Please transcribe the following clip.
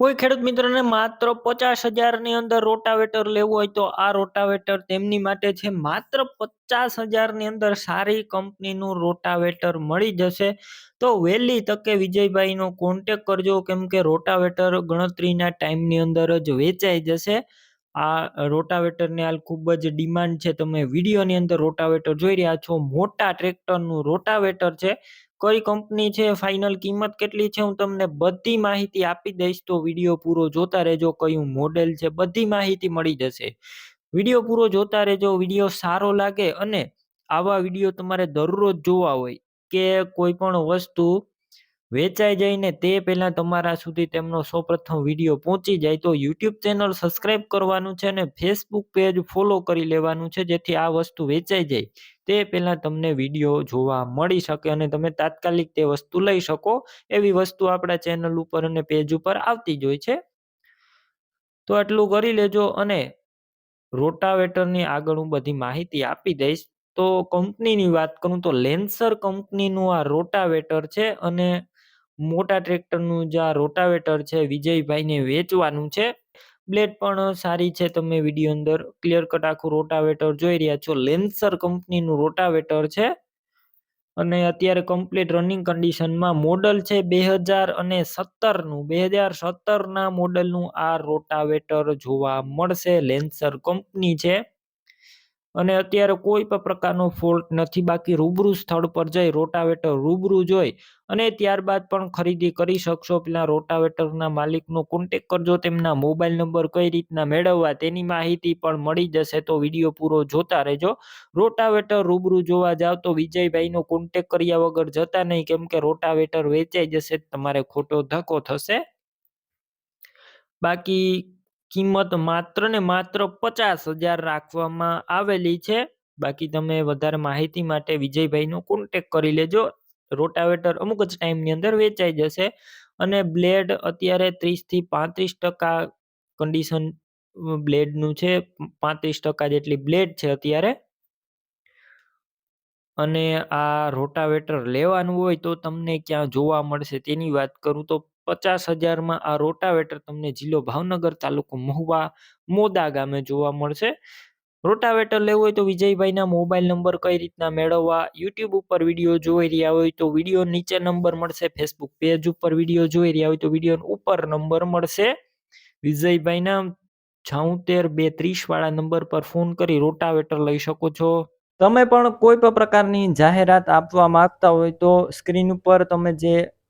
કોઈ ખેડૂત મિત્રને માત્ર પચાસ હજારની અંદર રોટાવેટર લેવું હોય તો આ રોટાવેટર તેમની માટે છે. માત્ર પચાસ હજારની અંદર સારી કંપનીનું રોટાવેટર મળી જશે. તો વહેલી તકે વિજયભાઈનો કોન્ટેક કરજો. કેમ કે રોટાવેટર ગણતરીના ટાઈમની અંદર જ વેચાઈ જશે. આ રોટાવેટરની હાલ ખૂબ જ ડિમાન્ડ છે. તમે વિડીયોની અંદર રોટાવેટર જોઈ રહ્યા છો. મોટા ટ્રેક્ટરનું રોટાવેટર છે. કઈ કંપની છે ફાઇનલ કિંમત કેટલી છે, હું તમને બધી માહિતી આપી દઈશ, તો વીડિયો પૂરો જોતા રહેજો, કયું મોડેલ છે, બધી માહિતી મળી જશે. વીડિયો પૂરો જોતા રહેજો વીડિયો સારો લાગે અને આવા વીડિયો તમારે દરરોજ જોવા હોય કે કોઈ પણ વસ્તુ વેચાઈ જાય ને તે પહેલાં તમારા સુધી તેમનો સૌપ્રથમ વીડિયો પહોંચી જાય તો યુટ્યુબ ચેનલ સબસ્ક્રાઈબ કરવાનું છે અને ફેસબુક પેજ ફોલો કરી લેવાનું છે જેથી આ વસ્તુ વેચાઈ જાય. તે પહેલાં તમને વીડિયો જોવા મળી શકે અને તમે તાત્કાલિક તે વસ્તુ લઈ શકો. એવી વસ્તુ આપણા ચેનલ ઉપર અને પેજ ઉપર આવતી જ હોય છે. તો આટલું કરી લેજો અને રોટાવેટરની આગળ હું બધી માહિતી આપી દઈશ. તો કંપનીની વાત કરું તો લેન્સર કંપનીનું આ રોટાવેટર છે અને મોટા ટ્રેક્ટરનું જે આ રોટાવેટર છે, વિજયભાઈને વેચવાનું છે. બ્લેડ પણ સારી છે, તમે વીડિયો અંદર ક્લિયર કટ આખું રોટાવેટર જોઈ રહ્યા છો. લેન્સર કંપનીનું રોટાવેટર છે. અને અત્યારે કમ્પ્લીટ રનિંગ કન્ડિશનમાં મોડલ છે બે હજાર અને સત્તરનું. બે હજાર સત્તરના મોડલનું આ રોટાવેટર જોવા મળશે. લેન્સર કંપની છે. અને અત્યારે કોઈ પણ પ્રકારનો ફોલ્ટ નથી. બાકી રૂબરૂ સ્થળ પર જઈ રોટાવેટર રૂબરૂ જોઈ અને ત્યારબાદ પણ ખરીદી કરી શકશો. પેલા રોટાવેટરના માલિકનો કોન્ટેક કરજો. તેમના મોબાઈલ નંબર કઈ રીતના મેળવવા તેની માહિતી પણ મળી જશે તો વીડિયો પૂરો જોતા રહેજો. રોટાવેટર રૂબરૂ જોવા જાવ તો વિજયભાઈનો કોન્ટેક કર્યા વગર જતા નહીં. કેમ કે રોટાવેટર વેચાઈ જશે, તમારે ખોટો ધક્કો થશે. બાકી કિંમત માત્ર ને માત્ર પચાસ હજાર રાખવામાં આવેલી છે. બાકી તમે વધારે માહિતી માટે વિજયભાઈનો કોન્ટેક કરી લેજો. રોટાવેટર અમુક જ ટાઈમની અંદર વેચાઈ જશે અને બ્લેડ અત્યારે ત્રીસથી પાંત્રીસ ટકા કન્ડિશન બ્લેડનું છે. પાંત્રીસ ટકા જેટલી બ્લેડ છે અત્યારે. અને આ રોટાવેટર લેવાનું હોય તો તમને ક્યાં જોવા મળશે તેની વાત કરું તો પચાસ હજારમાં આ રોટાવેટર તમને જિલ્લો ભાવનગર તાલુકો મહુવા, મોદા ગામે જોવા મળશે. રોટાવેટર લેવું હોય તો વિજયભાઈના મોબાઈલ નંબર કઈ રીતના મેળવવા, યુટ્યુબ ઉપર વીડિયો જોઈ રહ્યા હોય તો વીડિયો નીચે નંબર મળશે, ફેસબુક પેજ ઉપર વીડિયો જોઈ રહ્યા હોય તો વીડિયો ઉપર નંબર મળશે. વિજયભાઈના છાઉતેર બે ત્રીસ વાળા નંબર પર ફોન કરી રોટાવેટર લઈ શકો છો. તમે પણ કોઈ પણ પ્રકારની જાહેરાત આપવા માંગતા હોય તો સ્ક્રીન ઉપર તમે જે